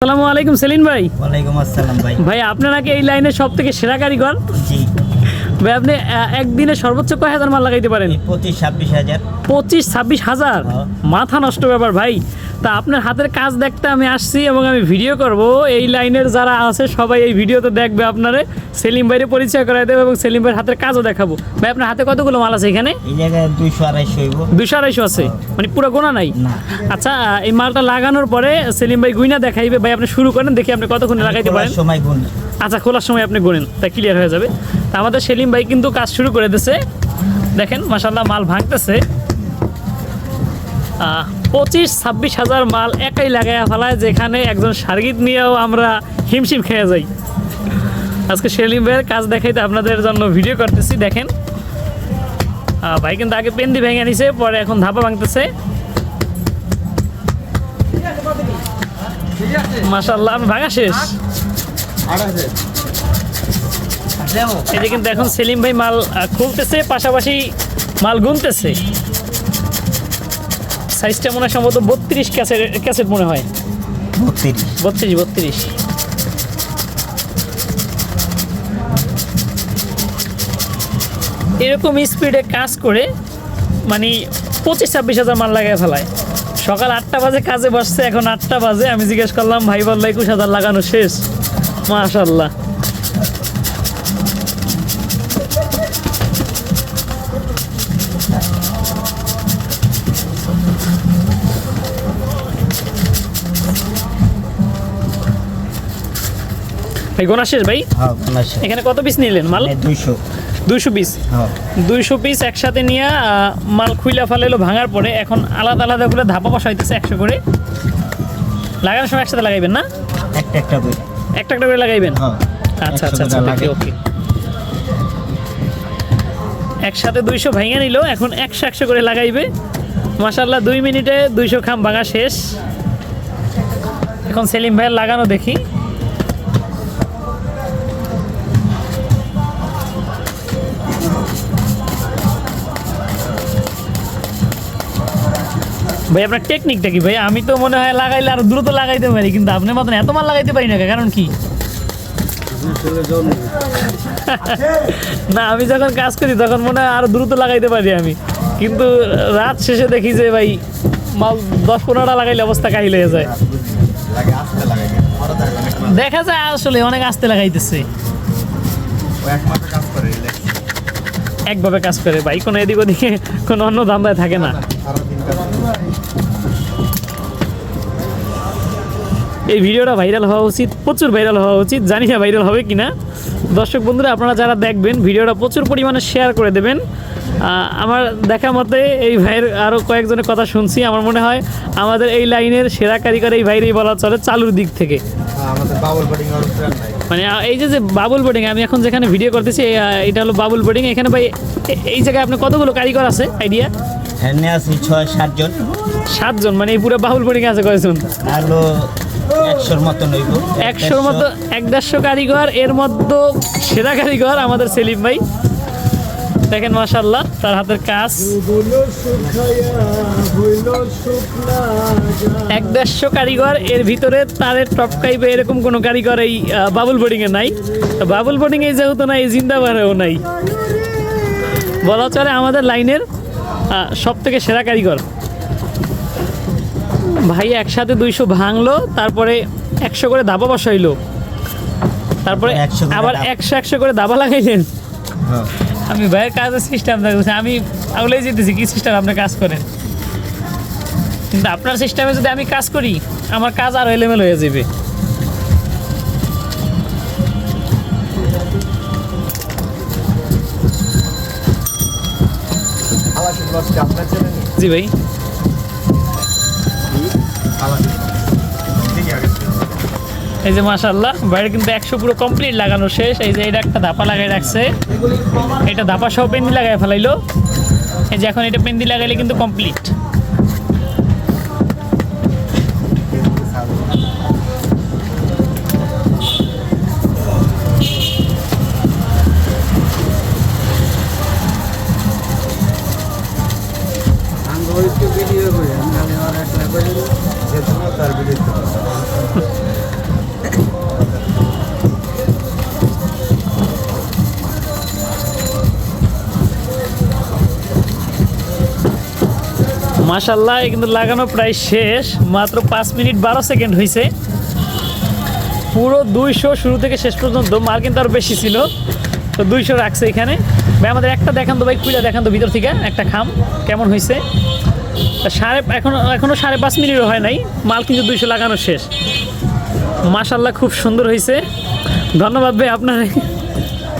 আসসালামু আলাইকুম সেলিন ভাই। ওয়ালাইকুম আসসালাম ভাই। ভাই আপনারা কি এই লাইনে সব থেকে সেরা কারিগর? জি। ভাই আপনি একদিনে সর্বোচ্চ কয় হাজার মাল লাগাইতে পারেন? পঁচিশ ছাব্বিশ হাজার। পঁচিশ ছাব্বিশ হাজার? হ্যাঁ। মাথা নষ্ট ব্যাপার ভাই। তা আপনার হাতের কাজ দেখতে আমি আসছি এবং আমি ভিডিও করব। এই লাইনের যারা আছে সবাই এই ভিডিওতে দেখবে আপনারে। সেলিম ভাইয়ের পরিচয় করাই দেবে এবং সেলিম ভাইয়ের হাতের কাজও দেখাবো। ভাই আপনার হাতে কতগুলো মাল আছে এখানে? দুইশো আড়াইশো দুশো আড়াইশো আছে? মানে পুরো গোনা নাই? আচ্ছা এই মালটা লাগানোর পরে সেলিম ভাই গুইনা দেখাইবে। ভাই আপনি শুরু করেন দেখি আপনি কতক্ষণ লাগাইতে পারেন। আচ্ছা খোলার সময় আপনি গুনেন তা ক্লিয়ার হয়ে যাবে। তা আমাদের সেলিম ভাই কিন্তু কাজ শুরু করে দিছে। দেখেন মাসাল্লাহ মাল ভাঙতেছে। আহ, পঁচিশ, ছাব্বিশ হাজার মাল একাই লাগাইয়া ফেলায়, যেখানে একজন সার্গিত নিয়েও আমরা হিমশিম খেয়ে যাই। আজকে সেলিম ভাইয়ের কাজ দেখাইতে আপনাদের জন্য ভিডিও করতেছি, দেখেন। ভাই কিন্তু আগে পেন্দি ভেঙে নিছে, পরে এখন ধাপা ভাঙতেছে। মাসাল্লাহ ভাঙা শেষ। এই কিন্তু এখন সেলিম ভাই মাল খুলতেছে, পাশাপাশি মাল গুনতেছে। সাইজটা মনে হয় সম্ভবত বত্রিশ ক্যাসেট ক্যাসেট মনে হয়। বত্রিশ। বত্রিশ বত্রিশ। এরকম স্পিডে কাজ করে মানে পঁচিশ ছাব্বিশ হাজার মাল লাগাই ফেলায়। সকাল আটটা বাজে কাজে বসছে এখন আটটা বাজে। আমি জিজ্ঞেস করলাম ভাই বলল একুশ হাজার লাগানো শেষ। মাশাল্লাহ ভাই গোনা শেষ ভাই? হ্যাঁ এখানে কত পিস নিলেন মাল? দুইশো। দুইশো পিস হ্যাঁ। দুইশো পিস একসাথে নিয়ে মাল খুইলা ফেলাইলো ভাঙার পরে এখন আলাদা আলাদা করে ধাপা বসা হইতেছে একশো করে। লাগানোর সময় একসাথে লাগাইবেন না? একটা একটা করে। একটা একটা করে লাগাইবেন? হ্যাঁ আচ্ছা আচ্ছা আচ্ছা ওকে ওকে একসাথে দুইশো ভেঙে নিল এখন একশো একশো করে লাগাইবে। মাসাল্লাহ দুই মিনিটে দুইশো খাম ভাঙা শেষ। এখন সেলিম ভাইয়ের লাগানো দেখি। ভাই, আপনার টেকনিকটা কি? ভাই, আমি তো মনে হয় লাগাইলে আরও দ্রুত লাগাইতে পারি, কিন্তু আপনার মতন এত মাল লাগাইতে পারি না? কারণ কি? না, আমি যখন কাজ করি, তখন মনে হয় আরও দ্রুত লাগাইতে পারি আমি। কিন্তু রাত শেষে দেখি যে, ভাই, মাল দশ পনেরোটা লাগাইলে অবস্থা কাহিল হয়ে যায়। দেখা যায় আসলে অনেক আস্তে লাগাইতেছে। একভাবে কাজ করে, ভাই, কোনো এদিক ওদিকে কোনো অন্য ধান্দায় থাকে না। এই ভিডিওটা ভাইরাল হওয়া উচিত প্রচুর ভাইরাল হওয়া উচিত জানি না ভাইরাল হবে কিনা। দর্শক বন্ধুরা আপনারা যারা দেখবেন ভিডিওটা প্রচুর পরিমাণে শেয়ার করে দেবেন। আমার দেখা মতে এই ভাইয়ের আরও কয়েকজনের কথা শুনছি। আমার মনে হয় আমাদের এই লাইনের সেরা কারিগর এই ভাইরেই বলা চলে চালুর দিক থেকে। হ্যাঁ, মানে এই যে যে বাবুল বোর্ডিং আমি এখন যেখানে ভিডিও করতেছি এটা হলো বাবুল বোর্ডিং এখানে ভাই এই জায়গায় আপনার কতগুলো কারিগর আছে? আইডিয়া আছি ছয় সাতজন। সাতজন মানে এই পুরো বাবুল বোর্ডিং আছে কয়েকজন একশোর মতো এক দেড়শো কারিগর এর মধ্যে সেরা কারিগর আমাদের সেলিম ভাই। দেখেন মাশাল্লাহ তার হাতের কাজ। এক দেড়শো কারিগর এর ভিতরে তারের টপকাইবে এরকম কোনো কারিগর এই বাবুল বোর্ডিং এ নাই। বাবুল বোর্ডিং এ যেহেতু নাই জিন্দাবারেও নাই। বলা চলে আমাদের লাইনের সব থেকে সেরা কারিগর। ভাই একসাথে দুইশো ভাঙলো তারপরে একশো করে দাবা বসাইলো। তারপরে আবার একশো একশো করে দাবা লাগাইলেন। হ্যাঁ। আমি ভাইয়ের কাজের সিস্টেম দেখতেছি আমি আগলেই যেতেছি কি সিস্টেম আপনি কাজ করেন? কিন্তু আপনার সিস্টেমে যদি আমি কাজ করি আমার কাজ আরও এলোমেলো হয়ে যাবে। জি ভাই। এই যে মাশাল্লাহ বাইরে কিন্তু একশো পুরো কমপ্লিট লাগানো শেষ। এই যে এটা একটা ধাপা লাগাই রাখছে। এটা ধাপা সহ পেন্দি লাগাই ফেলাইলো। এই যে এখন এটা পেন্দি লাগাইলে কিন্তু কমপ্লিট যে জন্য তার ভিডিও মাশাল্লাহ কিন্তু লাগানো প্রায় শেষ, মাত্র পাঁচ মিনিট বারো সেকেন্ড হয়েছে পুরো দুইশো শুরু থেকে শেষ পর্যন্ত মাল কিন্তু আরও বেশি ছিল। তো দুইশো রাখছে এখানে। ভাই, আমাদের একটা দেখান তো ভাই খুলে দেখান তো ভিতর থেকে, একটা খাম, কেমন হয়েছে সাড়ে, এখনও এখনও সাড়ে পাঁচ মিনিটও হয় নাই, মাল কিন্তু দুইশো লাগানো শেষ। মাশাল্লাহ খুব সুন্দর হয়েছে ধন্যবাদ ভাই আপনার।